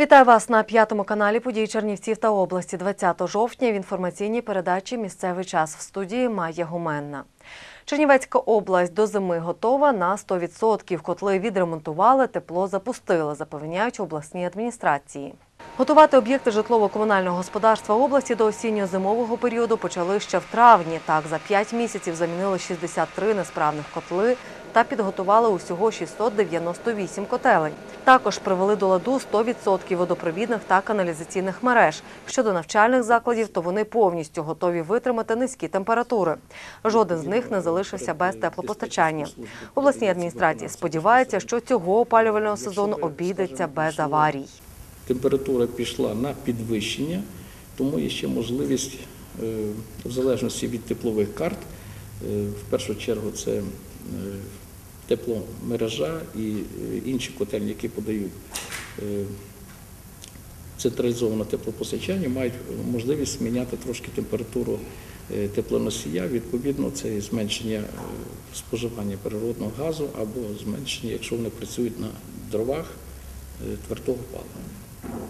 Вітаю вас на п'ятому каналі події Чернівців та області 20 жовтня в інформаційній передачі Місцевий час в студії Майя Гуменна. Чернівецька область до зими готова на 100%. Котли відремонтували, тепло запустили, запевняють обласні адміністрації. Готувати об'єкти житлово-комунального господарства області до осінньо-зимового періоду почали ще в травні. Так, за 5 місяців замінили 63 несправних котли та підготували усього 698 котелень. Також привели до ладу 100% водопровідних та каналізаційних мереж. Щодо навчальних закладів, то вони повністю готові витримати низькі температури. Жоден з них не залишився без теплопостачання. В обласній адміністрації сподіваються, що цього опалювального сезону обійдеться без аварій. Температура пішла на підвищення, тому є ще можливість, е, в залежності від теплових карт, е, в першу чергу це е, тепломережа і інші котельні, які подають централізоване теплопостачання, мають можливість зміняти трошки температуру теплоносія. Відповідно, це і зменшення споживання природного газу або зменшення, якщо вони працюють на дровах твердого палива.